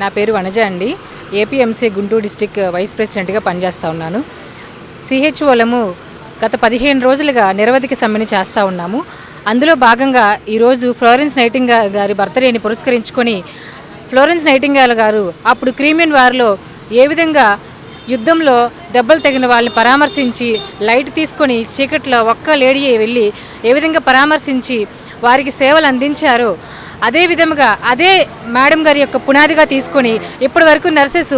నా పేరు వనజ అండి. ఏపీఎంసీ గుంటూరు డిస్టిక్ వైస్ ప్రెసిడెంట్గా పనిచేస్తూ ఉన్నాను. సిహెచ్ఓలము గత పదిహేను రోజులుగా నిరవధిక సమ్మెని చేస్తూ ఉన్నాము. అందులో భాగంగా ఈరోజు ఫ్లోరెన్స్ నైటింగ్ గారి బర్త్డేని పురస్కరించుకొని ఫ్లోరెన్స్ నైటింగాల్ గారు అప్పుడు క్రీమియన్ వారిలో ఏ విధంగా యుద్ధంలో దెబ్బలు తగిన వాళ్ళని పరామర్శించి లైట్ తీసుకొని చీకట్లో ఒక్క లేడీ వెళ్ళి ఏ విధంగా పరామర్శించి వారికి సేవలు అందించారో అదే విధముగా అదే మేడం గారి యొక్క పునాదిగా తీసుకొని ఇప్పటి వరకు నర్సెస్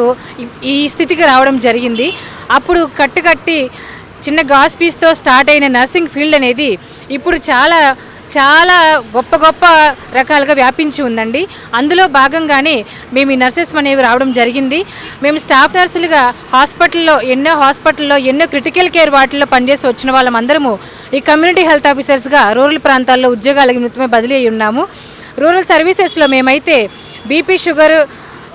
ఈ స్థితికి రావడం జరిగింది. అప్పుడు కట్టుకట్టి చిన్న గాస్ పీస్తో స్టార్ట్ అయిన నర్సింగ్ ఫీల్డ్ అనేది ఇప్పుడు చాలా చాలా గొప్ప గొప్ప రకాలుగా వ్యాపించి ఉందండి. అందులో భాగంగానే మేము ఈ నర్సెస్ అనేవి రావడం జరిగింది. మేము స్టాఫ్ నర్సులుగా హాస్పిటల్లో ఎన్నో హాస్పిటల్లో ఎన్నో క్రిటికల్ కేర్ వాటిల్లో పనిచేసి వచ్చిన వాళ్ళమందరము ఈ కమ్యూనిటీ హెల్త్ ఆఫీసర్స్గా రూరల్ ప్రాంతాల్లో ఉద్యోగాలకు నిమిత్తమే బదిలీ అయి ఉన్నాము. రూరల్ సర్వీసెస్లో మేమైతే బీపీ షుగర్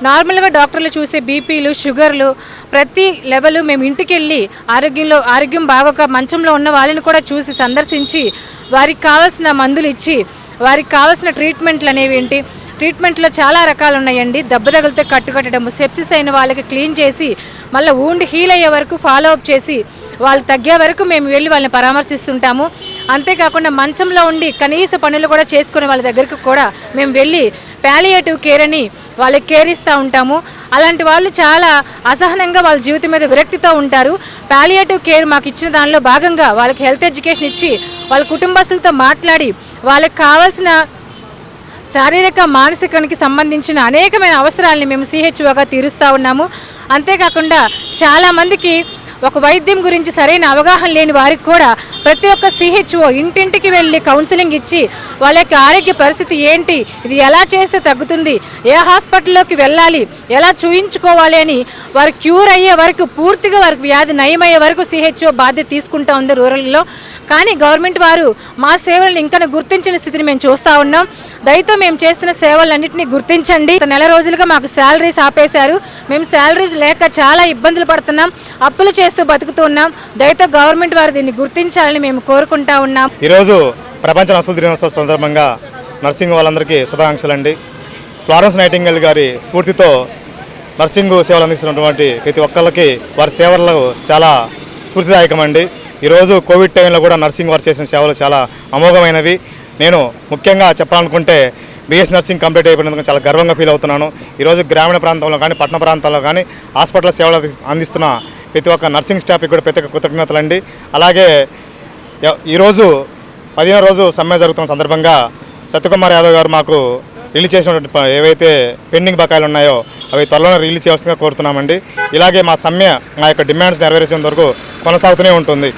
నార్మల్గా డాక్టర్లు చూసే బీపీలు షుగర్లు ప్రతి లెవెల్ మేము ఇంటికి వెళ్ళి ఆరోగ్యంలో ఆరోగ్యం బాగోక మంచంలో ఉన్న వాళ్ళని కూడా చూసి సందర్శించి వారికి కావాల్సిన మందులు ఇచ్చి వారికి కావాల్సిన ట్రీట్మెంట్లు అనేవి ఏంటి? ట్రీట్మెంట్లో చాలా రకాలు ఉన్నాయండి. దెబ్బ తగిలితే కట్టుకట్టడం సెప్సిస్ అయిన వాళ్ళకి క్లీన్ చేసి మళ్ళీ ఊండ్ హీల్ అయ్యే వరకు ఫాలో అప్ చేసి వాళ్ళు తగ్గే వరకు మేము వెళ్ళి వాళ్ళని పరామర్శిస్తుంటాము. అంతేకాకుండా మంచంలో ఉండి కనీస పనులు కూడా చేసుకునే వాళ్ళ దగ్గరికి కూడా మేము వెళ్ళి ప్యాలియేటివ్ కేర్ అని వాళ్ళకి కేర్ ఇస్తూ ఉంటాము. అలాంటి వాళ్ళు చాలా అసహనంగా వాళ్ళ జీవితం మీద విరక్తితో ఉంటారు. ప్యాలియేటివ్ కేర్ మాకు ఇచ్చిన దానిలో భాగంగా వాళ్ళకి హెల్త్ ఎడ్యుకేషన్ ఇచ్చి వాళ్ళ కుటుంబస్తులతో మాట్లాడి వాళ్ళకి కావాల్సిన శారీరక మానసికానికి సంబంధించిన అనేకమైన అవసరాలని మేము సిహెచ్ఓగా తీరుస్తూ ఉన్నాము. అంతేకాకుండా చాలామందికి ఒక వైద్యం గురించి సరైన అవగాహన లేని వారికి కూడా ప్రతి ఒక్క సిహెచ్ఓ ఇంటింటికి వెళ్ళి కౌన్సిలింగ్ ఇచ్చి వాళ్ళ యొక్క ఆరోగ్య పరిస్థితి ఏంటి ఇది ఎలా చేస్తే తగ్గుతుంది ఏ హాస్పిటల్లోకి వెళ్ళాలి ఎలా చూయించుకోవాలి అని వారు క్యూర్ అయ్యే వరకు పూర్తిగా వారికి వ్యాధి నయమయ్యే వరకు సిహెచ్ఓ బాధ్యత తీసుకుంటా ఉంది రూరల్లో. కానీ గవర్నమెంట్ వారు మా సేవలను ఇంకా గుర్తించిన స్థితిని మేము చూస్తూ ఉన్నాం. దయతో మేము చేస్తున్న సేవలన్నింటినీ గుర్తించండి. నెల రోజులుగా మాకు శాలరీస్ ఆపేశారు. మేము శాలరీస్ లేక చాలా ఇబ్బందులు పడుతున్నాం. అప్పులు చేస్తూ బతుకుతున్నాం దయతో గవర్నమెంట్ వారు దీన్ని గుర్తించాలని మేము కోరుకుంటా ఉన్నాం. ఈరోజు ప్రపంచ నర్సుల దినోత్సవ సందర్భంగా నర్సింగ్ వాళ్ళందరికీ శుభాకాంక్షలు అండి ఫ్లారెన్స్ నైటింగల్ గారి స్ఫూర్తితో నర్సింగ్ సేవలు అందిస్తున్నటువంటి ప్రతి ఒక్కళ్ళకి వారి సేవలు చాలా స్ఫూర్తిదాయకం అండి ఈరోజు కోవిడ్ టైంలో కూడా నర్సింగ్ వారు చేసిన సేవలు చాలా అమోఘమైనవి. నేను ముఖ్యంగా చెప్పాలనుకుంటే బీఎస్ నర్సింగ్ కంప్లీట్ అయిపోయినందుకు చాలా గర్వంగా ఫీల్ అవుతున్నాను. ఈరోజు గ్రామీణ ప్రాంతంలో కానీ పట్టణ ప్రాంతాల్లో కానీ హాస్పిటల్ సేవలు అందిస్తున్న ప్రతి ఒక్క నర్సింగ్ స్టాఫ్కి కూడా ప్రత్యేక కృతజ్ఞతలు అండి. అలాగే ఈరోజు పదిహేను రోజు సమ్మె జరుగుతున్న సందర్భంగా సత్యకుమార్ యాదవ్ గారు మాకు రిలీజ్ చేసినటువంటి ఏవైతే పెండింగ్ బకాయిలు ఉన్నాయో అవి త్వరలోనే రిలీజ్ చేయాల్సిందిగా కోరుతున్నామండి. ఇలాగే మా సమ్మె మా యొక్క డిమాండ్స్ నెరవేర్చేంత వరకు కొనసాగుతూనే ఉంటుంది.